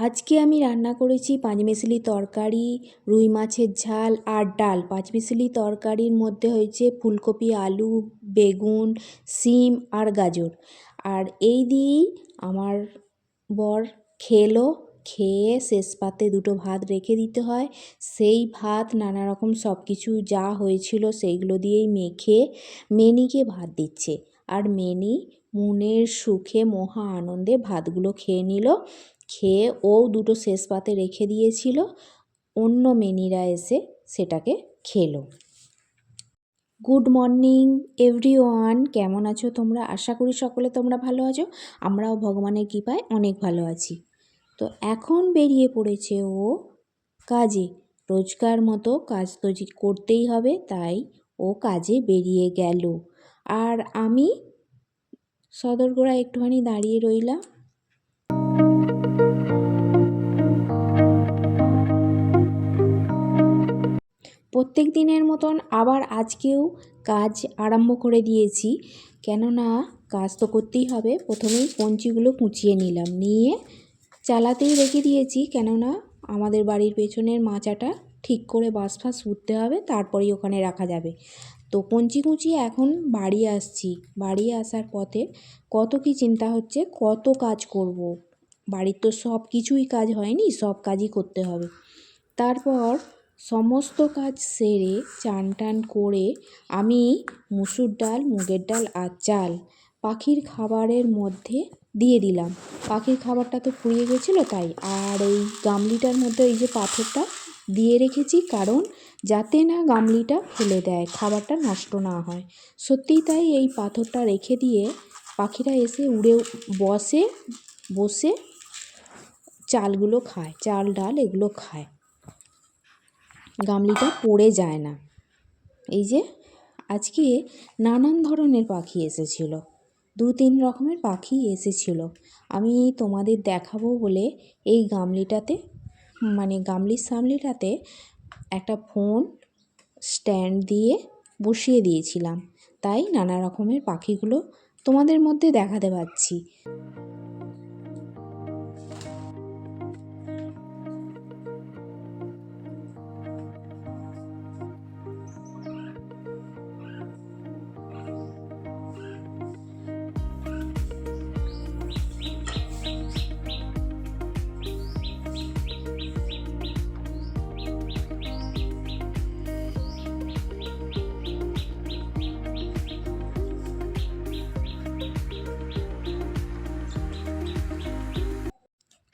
আজকে আমি রান্না করেছি পাঁচমেশালি তরকারি, রুই মাছের ঝাল আর ডাল। পাঁচমেশালি তরকারির মধ্যে হয়েছে ফুলকপি, আলু, বেগুন, সিম আর গাজর। আর এই দিয়েই আমার বর খেলো, খেয়ে শেষ পাতে দুটো ভাত রেখে দিতে হয়। সেই ভাত নানা রকম সব কিছু যা হয়েছিল সেইগুলো দিয়েই মেখে মেনিকে ভাত দিচ্ছে। আর মেনি মনের সুখে মহা আনন্দে ভাতগুলো খেয়ে নিল। খেয়ে ও দুটো শেষ পাতে রেখে দিয়েছিল। অন্য মেনিরা এসে সেটাকে খেলো। Good morning, everyone. কেমন আছো তোমরা? আশা করি সকলে তোমরা ভালো আছো। আমরাও ভগবানের কৃপায় অনেক ভালো আছি। তো এখন বেরিয়ে পড়েছে ও কাজে। রোজকার মতো কাজ তো করতেই হবে, তাই ও কাজে বেরিয়ে গেল। আর আমি সদরগোড়া একটুখানি দাঁড়িয়ে রইলাম। প্রত্যেক দিনের মতন আবার আজকেও কাজ আরম্ভ করে দিয়েছি। কেননা কাজ তো করতেই হবে। প্রথমেই কঞ্চিগুলো কুচিয়ে নিলাম। নিয়ে চালাতেই রেখে দিয়েছি। কেননা আমাদের বাড়ির পেছনের মাচাটা ঠিক করে বাস ফাঁস উঠতে হবে, তারপরেই ওখানে রাখা যাবে। তো কঞ্চি কুঁচি এখন বাড়ি আসছি। বাড়ি আসার পথে কত কি চিন্তা হচ্ছে, কত কাজ করব। বাড়ির তো সব কিছুই কাজ হয়নি, সব কাজই করতে হবে। তারপর সমস্ত কাজ সেরে চান টান করে আমি মুসুর ডাল, মুগের ডাল আর চাল পাখির খাবারের মধ্যে দিয়ে দিলাম। পাখির খাবারটা তো ফুরিয়ে গেছিল তাই। আর এই গামলিটার মধ্যে এই যে পাথরটা দিয়ে রেখেছি কারণ যাতে না গামলিটা ফেলে দেয়, খাবারটা নষ্ট না হয়। সত্যিই তাই এই পাথরটা রেখে দিয়ে পাখিরা এসে উড়ে বসে বসে চালগুলো খায়, চাল, ডাল এগুলো খায়। গামলিটা পড়ে যায় না। এই যে, আজকে নানান ধরনের পাখি এসেছিল। দু তিন রকমের পাখি এসেছিল। আমি তোমাদের দেখাবো বলে এই গামলিটাতে মানে গামলির সামলিটাতে একটা ফোন স্ট্যান্ড দিয়ে বসিয়ে দিয়েছিলাম। তাই নানা রকমের পাখিগুলো তোমাদের মধ্যে দেখাতে পাচ্ছি।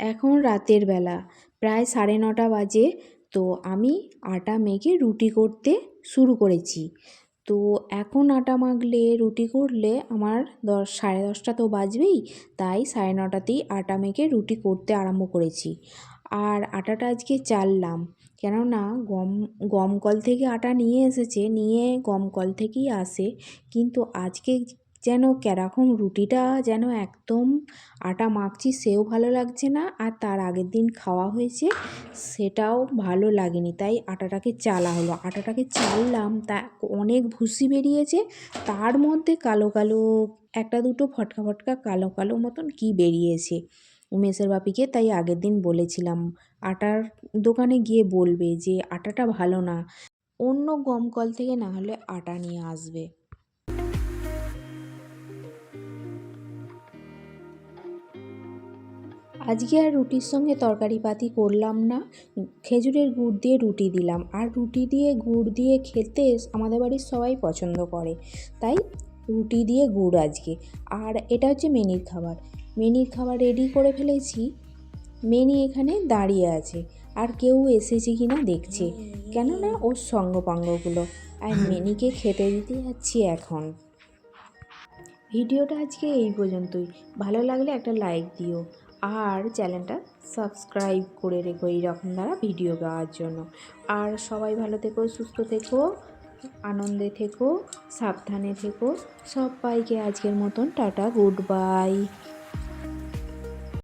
এখন রাতের বেলা। প্রায় সাড়ে নটা বাজে। তো আমি আটা মেখে রুটি করতে শুরু করেছি। তো এখন আটা মাখলে, রুটি করলে আমার দশ, সাড়ে দশটা তো বাজবেই। তাই সাড়ে নটাতেই আটা মেখে রুটি করতে আরম্ভ করেছি। আর আটাটা আজকে চাললাম। কেননা গম গম কল থেকে আটা নিয়ে এসেছে। নিয়ে গম কল থেকেই আসে। কিন্তু আজকে যেন কেরকম রুটিটা যেন একদম আটা মাখছি, সেও ভালো লাগছে না আর তার আগের দিন খাওয়া হয়েছে, সেটাও ভালো লাগেনি। তাই আটাটাকে চালা হলো। আটাটাকে চাললাম, তা অনেক ভুসি বেরিয়েছে, তার মধ্যে কালো কালো, একটা দুটো ফটকা ফটকা কালো কালো মতন কি বেরিয়েছে? উমেশের বাপিকে তাই আগের দিন বলেছিলাম। আটার দোকানে গিয়ে বলবে যে, আটাটা ভালো না। অন্য গম কল থেকে না হলে আটা নিয়ে আসবে। আজকে আর রুটির সঙ্গে তরকারি পাতি করলাম না। খেজুরের গুড় দিয়ে রুটি দিলাম। আর রুটি দিয়ে গুড় দিয়ে খেতে আমাদের বাড়ির সবাই পছন্দ করে। তাই রুটি দিয়ে গুড় আজকে। আর এটা হচ্ছে মেনির খাবার। মেনির খাবার রেডি করে ফেলেছি। মেনি এখানে দাঁড়িয়ে আছে। আর কেউ এসেছে কি না দেখছে। কেননা ওর সঙ্গপাঙ্গগুলো। আর মেনিকে খেতে দিতে যাচ্ছি এখন। ভিডিওটা আজকে এই পর্যন্তই। ভালো লাগলে একটা লাইক দিও। আর চ্যানেলটা সাবস্ক্রাইব করে রেখো এইরকম দ্বারা ভিডিও পাওয়ার জন্য। আর সবাই ভালো থেকো, সুস্থ থেকো, আনন্দে থেকো, সাবধানে থেকো। সবাইকে আজকের মতন টাটা, গুড বাই।